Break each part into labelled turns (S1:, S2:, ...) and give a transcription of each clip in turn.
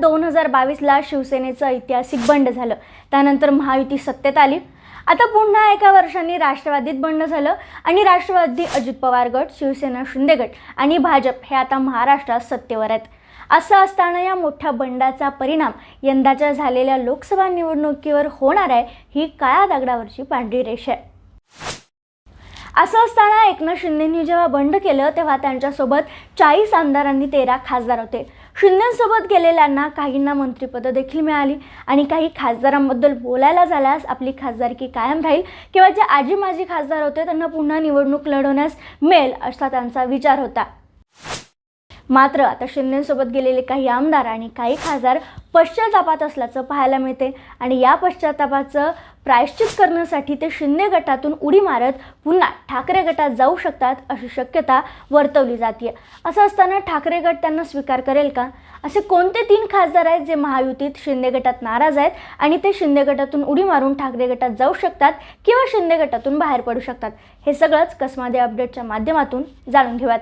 S1: दोन हजार बावीसला शिवसेनेचं ऐतिहासिक बंड झालं. त्यानंतर महायुती सत्तेत आली. आता पुन्हा एका वर्षांनी राष्ट्रवादीत बंड झालं आणि राष्ट्रवादी अजित पवार गट शिवसेना शिंदे गट आणि भाजप हे आता महाराष्ट्रात सत्तेवर आहेत. असं असताना या मोठ्या बंडाचा परिणाम यंदाच्या झालेल्या लोकसभा निवडणुकीवर होणार आहे ही काळ्या दगडावरची पांढरी रेषा आहे. असं असताना एकनाथ शिंदेंनी जेव्हा बंड केलं तेव्हा त्यांच्यासोबत चाळीस आमदारांनी तेरा खासदार होते. शिंदेसोबत गेलेल्यांना काहींना मंत्रिपदं देखील मिळाली आणि काही खासदारांबद्दल बोलायला झाल्यास आपली खासदारकी कायम राहील किंवा जे आजी माजी खासदार होते त्यांना पुन्हा निवडणूक लढवण्यास मिळेल असा त्यांचा विचार होता. मात्र आता शिंदेसोबत गेलेले काही आमदार आणि काही खासदार पश्चातापात असल्याचं पाहायला मिळते. आणि या पश्चातापाचं प्रायश्चित करण्यासाठी ते शिंदे गटातून उडी मारत पुन्हा ठाकरे गटात जाऊ शकतात अशी शक्यता वर्तवली जाते असं असताना ठाकरे गट त्यांना स्वीकार करेल का? असे कोणते तीन खासदार आहेत जे महायुतीत शिंदे गटात नाराज आहेत आणि ते शिंदे गटातून उडी मारून ठाकरे गटात जाऊ शकतात किंवा शिंदे गटातून बाहेर पडू शकतात? हे सगळंच कसमादे अपडेटच्या माध्यमातून जाणून घेऊयात.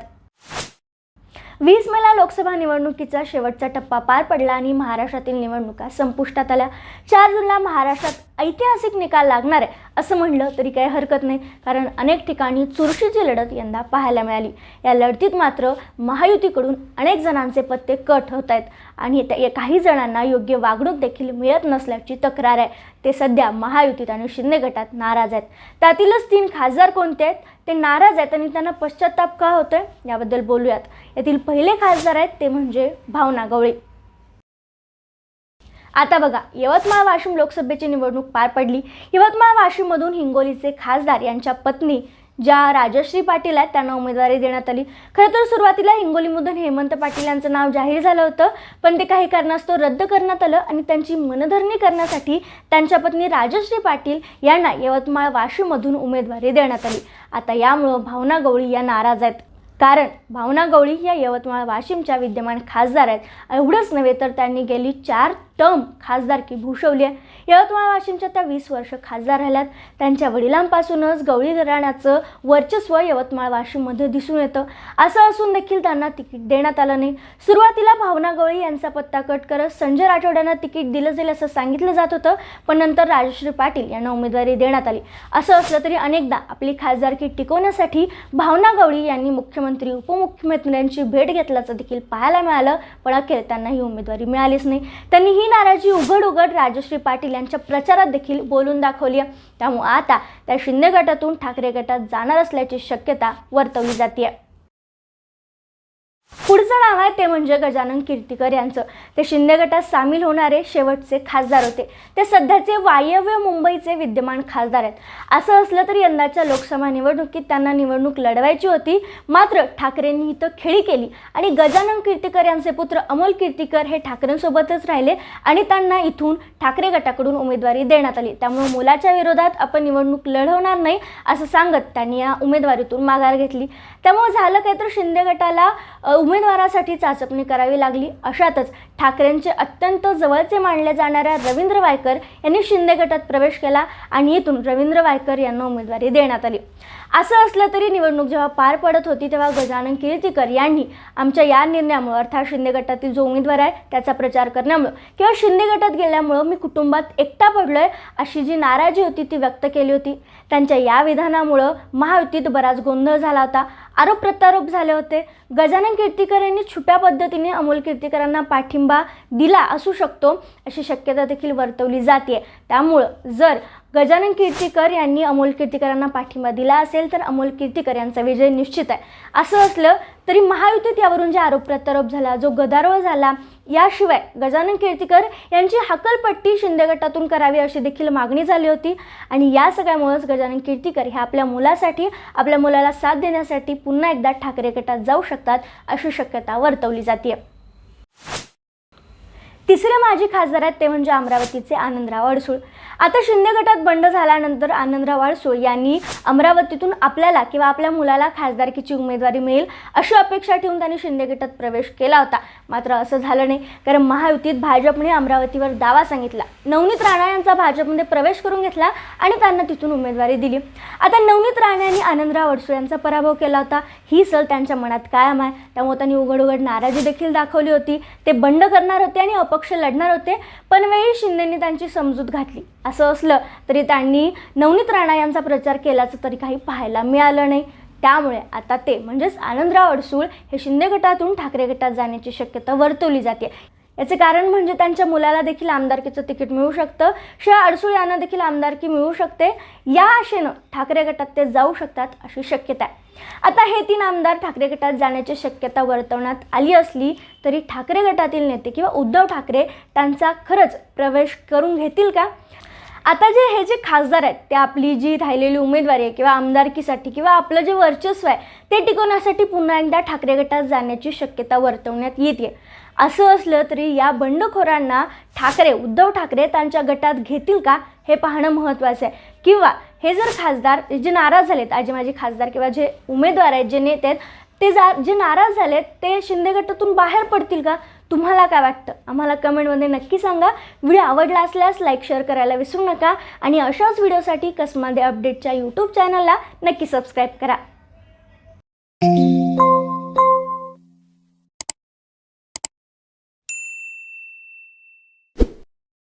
S1: वीस मेला लोकसभा निवडणुकीचा शेवटचा टप्पा पार पडला आणि महाराष्ट्रातील निवडणुका संपुष्टात आल्या. चार जूनला महाराष्ट्रात ऐतिहासिक निकाल लागणार आहे असं म्हणलं तरी काही हरकत नाही कारण अनेक ठिकाणी चुरशीची लढत यंदा पाहायला मिळाली. या लढतीत मात्र महायुतीकडून अनेक जणांचे पत्ते कट होत आहेत आणि त्या काही जणांना योग्य वागणूक देखील मिळत नसल्याची तक्रार आहे. ते सध्या महायुतीत आणि शिंदे गटात नाराज आहेत. त्यातीलच तीन खासदार कोणते आहेत? ते नाराज आहेत आणि त्यांना पश्चाताप का होतोय याबद्दल बोलूयात. यातील पहिले खासदार आहेत ते म्हणजे भावना गवळी. आता बघा यवतमाळ वाशिम लोकसभेची निवडणूक पार पडली. यवतमाळ वाशिममधून हिंगोलीचे खासदार यांच्या पत्नी ज्या राजश्री पाटील आहेत त्यांना उमेदवारी देण्यात आली. खरं तर सुरुवातीला हिंगोलीमधून हेमंत पाटील यांचं नाव जाहीर झालं होतं पण ते काही कारणास्तव रद्द करण्यात आलं आणि त्यांची मनधरणी करण्यासाठी त्यांच्या पत्नी राजश्री पाटील यांना यवतमाळ वाशिममधून उमेदवारी देण्यात आली. आता यामुळं भावना गवळी या नाराज आहेत. कारण भावना गवळी या यवतमाळ वाशिमच्या विद्यमान खासदार आहेत. एवढंच नव्हे तर त्यांनी गेली चार टर्म खासदारकी भूषवली आहे यवतमाळ वाशिमच्या त्या वीस वर्ष खासदार राहिल्यात. त्यांच्या वडिलांपासूनच गवळी घराण्याचं वर्चस्व यवतमाळ वाशिममध्ये दिसून येतं. असं असून देखील त्यांना तिकीट देण्यात आलं नाही. सुरुवातीला भावना गवळी यांचा पत्ता कट करत संजय राठोड तिकीट दिलं जाईल असं सांगितलं जात होतं पण नंतर राजश्री पाटील यांना उमेदवारी देण्यात आली. असं असलं तरी अनेकदा आपली खासदारकी टिकवण्यासाठी भावना गवळी यांनी मुख्यमंत्री उपमुख्यमंत्र्यांची भेट घेतल्याचं देखील पाहायला मिळालं पण अखेर त्यांना ही उमेदवारी मिळालीच नाही. त्यांनी ही नाराजी उघड उघड राजश्री पाटील यांच्या प्रचारात देखील बोलून दाखवली आहे. त्यामुळे आता त्या शिंदे गटातून ठाकरे गटात जाणार असल्याची शक्यता वर्तवली जाते पुढचं नाव आहे ते म्हणजे गजानन कीर्तीकर यांचं. ते शिंदे गटात सामील होणारे शेवटचे खासदार होते. ते सध्याचे वायव्य मुंबईचे विद्यमान खासदार आहेत. असं असलं तरी यंदाच्या लोकसभा निवडणुकीत त्यांना निवडणूक लढवायची होती. मात्र ठाकरेंनी इथं खेळी केली आणि गजानन कीर्तीकर यांचे पुत्र अमोल कीर्तीकर हे ठाकरेंसोबतच राहिले आणि त्यांना इथून ठाकरे गटाकडून उमेदवारी देण्यात आली. त्यामुळे मुलाच्या विरोधात आपण निवडणूक लढवणार नाही असं सांगत त्यांनी या उमेदवारीतून माघार घेतली. त्यामुळे झालं काय तर शिंदे गटाला उमेदवारासाठी चाचपणी करावी लागली. अशातच ठाकरेंचे अत्यंत जवळचे मानले जाणाऱ्या रवींद्र वायकर यांनी शिंदे गटात प्रवेश केला आणि इथून रवींद्र वायकर यांना उमेदवारी देण्यात आली. असं असलं तरी निवडणूक जेव्हा पार पडत होती तेव्हा गजानन कीर्तीकर यांनी आमच्या या निर्णयामुळे अर्थात शिंदे गटातील जो उमेदवार आहे त्याचा प्रचार करण्यामुळं किंवा शिंदे गटात गेल्यामुळं मी कुटुंबात एकटा पडलोय अशी जी नाराजी होती ती व्यक्त केली होती. त्यांच्या या विधानामुळं महायुतीत बराच गोंधळ झाला होता. आरोप प्रत्यारोप झाले होते. गजानन कीर्तीकर यांनी छुप्या पद्धतीने अमोल कीर्तीकरांना पाठिंबा दिला असू शकतो अशी शक्यता देखील वर्तवली जाते. त्यामुळं जर गजानन कीर्तीकर यांनी अमोल कीर्तीकरांना पाठिंबा दिला असेल तर अमोल कीर्तीकर यांचा विजय निश्चित आहे. असं असलं तरी महायुतीत यावरून जे आरोप प्रत्यारोप झाला जो गदारोळ झाला याशिवाय गजानन कीर्तीकर यांची हकलपट्टी शिंदे गटातून करावी अशी देखील मागणी झाली होती. आणि या सगळ्यामुळेच गजानन कीर्तीकर हे आपल्या मुलासाठी आपल्या मुलाला साथ देण्यासाठी पुन्हा एकदा ठाकरे गटात जाऊ शकतात अशी शक्यता वर्तवली जाते तिसरे माजी खासदार आहेत ते म्हणजे अमरावतीचे आनंदराव अडसूळ. आता शिंदे गटात बंड झाल्यानंतर आनंदराव अडसूळ यांनी अमरावतीतून आपल्याला किंवा आपल्या मुलाला खासदारकीची उमेदवारी मिळेल अशी अपेक्षा ठेवून त्यांनी शिंदे गटात प्रवेश केला होता. मात्र असं झालं नाही. कारण महायुतीत भाजपने अमरावतीवर दावा सांगितला. नवनीत राणा यांचा भाजपमध्ये प्रवेश करून घेतला आणि त्यांना तिथून उमेदवारी दिली. आता नवनीत राणा यांनी आनंदराव अडसूळ यांचा पराभव केला होता. ही सल त्यांच्या मनात कायम आहे. त्यामुळे त्यांनी उघड उघड नाराजी देखील दाखवली होती. ते बंड करणार होते आणि अपक्ष अपक्ष लढणार होते. पण वेळी शिंदेंनी त्यांची समजूत घातली. असं असलं तरी त्यांनी नवनीत राणा यांचा प्रचार केल्याचं तरी काही पाहायला मिळालं नाही. त्यामुळे आता ते म्हणजेच आनंदराव अडसूळ हे शिंदे गटातून ठाकरे गटात जाण्याची शक्यता वर्तवली जाते. याचे कारण म्हणजे त्यांच्या मुलाला देखील आमदारकीचं तिकीट मिळू शकतं. शिवाय अडसूळ यांना देखील आमदारकी मिळू शकते. या आशेनं ठाकरे गटात ते जाऊ शकतात अशी शक्यता आहे. आता हे तीन आमदार ठाकरे गटात जाण्याची शक्यता वर्तवण्यात आली असली तरी ठाकरे गटातील नेते किंवा उद्धव ठाकरे त्यांचा खरंच प्रवेश करून घेतील का? आता जे हे जे खासदार आहेत ते आपली जी राहिलेली उमेदवारी आहे किंवा आमदारकीसाठी किंवा आपलं जे वर्चस्व आहे ते टिकवण्यासाठी पुन्हा एकदा ठाकरे गटात जाण्याची शक्यता वर्तवण्यात येते असं असलं तरी या बंडखोरांना ठाकरे उद्धव ठाकरे त्यांच्या गटात घेतील का हे पाहणं महत्त्वाचं आहे. किंवा हे जर खासदार जे नाराज झालेत आजी माझे खासदार किंवा जे उमेदवार आहेत जे नेते आहेत ते जा जे नाराज झालेत ते शिंदे गटातून बाहेर पडतील का? तुम्हाला काय वाटतं? आम्हाला कमेंटमध्ये नक्की सांगा. व्हिडिओ आवडला असल्यास लाईक शेअर करायला विसरू नका. आणि अशाच व्हिडिओसाठी कसमादे अपडेटच्या यूट्यूब चॅनलला नक्की सबस्क्राईब करा.